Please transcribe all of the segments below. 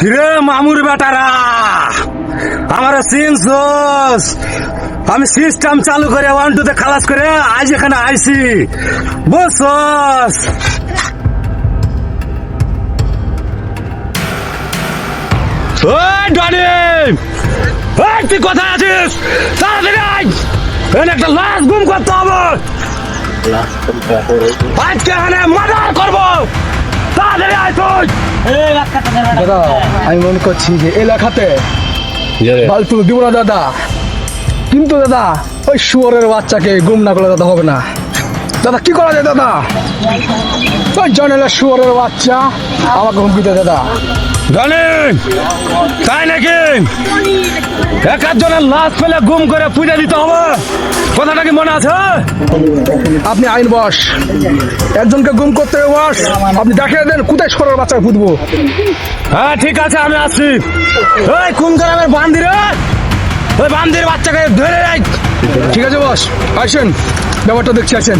কিরে মামুর বেটারা? আমার চিনছস আমি সিস্টেম চালু করে ওয়ান টু তে খালাস করে আজ এখানে আইছি। বসস তুই কোথায় আছিস? তাড়াতাড়ি আয়। এখানে একটা লাশ গুম করতে হবে। আজকে এখানে মার্ডার করব। তাড়াতাড়ি আয় তুই। দাদা আমি মনে করছি যে এলাকাতে বালতু দিব না দাদা। কিন্তু দাদা ওই শুয়ারের বাচ্চাকে গুম না করলে দাদা হবে না। দাদা কি করা যায় দাদা? ওই জনেলা শুয়ারের বাচ্চা আমাকে হুমকি দেয় দাদা। জানি তাই নাকি? এক একজনের লাশ পেলে গুম করে পুজো দিতে হবে। কথাটা কি মনে আছে? আপনি আইন বস। একজনকে গুম করতে হবে বস। আপনি দেখিয়ে দেন কোথায় শুয়ারের বাচ্চা ফুটবো হ্যাঁ ঠিক আছে আমি আসছি। ওই কোন গ্রামের বান্দির ওই বান্দির বাচ্চাকে ধরে রাখ। ঠিক আছে বস আসেন। ব্যাপারটা দেখছি আসেন।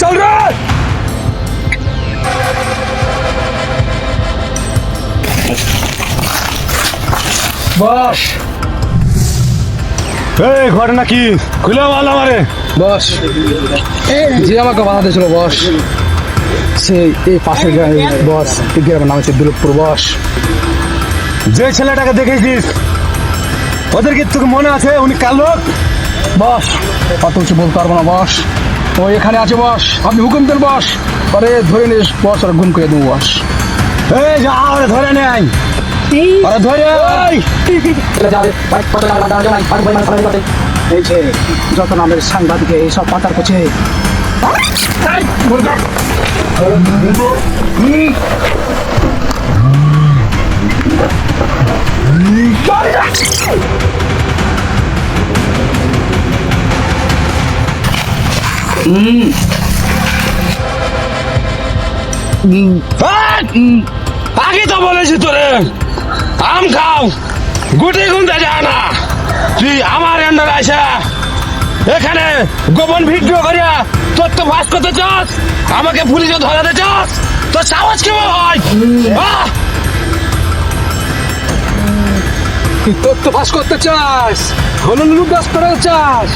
চল রে! বস। এই ঘটনা কি খুলে বল আমারে। বস। যে আমাকে বাধা দিয়েছিল বস। সে এই পাশের গ্রামে বস এই গ্রামের নাম হচ্ছে বস। যে ছেলেটাকে দেখেছিস ওদের কি তোকে মনে আছে? উনি কার লোক? বস অত কিছু বলতে পারব না বস। ও এখানে আছে বস। আপনি হুকুম দেন বস। পরে ধরে নিস বস আর গুম করে দেবো বস। এই যা ওরে ধরে নেই ওরে ধরে। আয়। এই যে যখন আমাদের সাংবাদিকে এইসব পাতার করছে। এই! আগে তো বলেছি তোরে, আম খাও, গুটি গুনতে যা না। তুই আমার আন্ডার আসা এখানে গোপন ভিডিও করিয়া তোর তো ফাঁস করতে চাস, আমাকে পুলিশে ধরাতে চাস, তোর সাহস কেমন হয়! তুই তথ্য ফাঁস করতে চাস হলুন লুকাস করে চাস,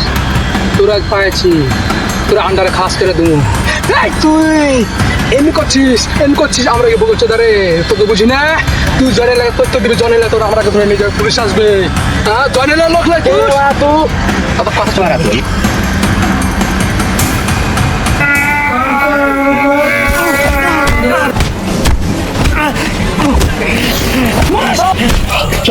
তোরা পাইছি তোরা আন্ডারে খাস করে এই তুই এমনি করছিস এমনি করছিস আমরা কি বলছো দারে তোকে বুঝি না? তুই জনে লাগে তথ্য দিবি জনে লাগে তোরা আমরা ধরে নিয়ে যাবে পুলিশ আসবে। হ্যাঁ জনে লোক লাগে। তো। কথা কথা চলে তুই চ।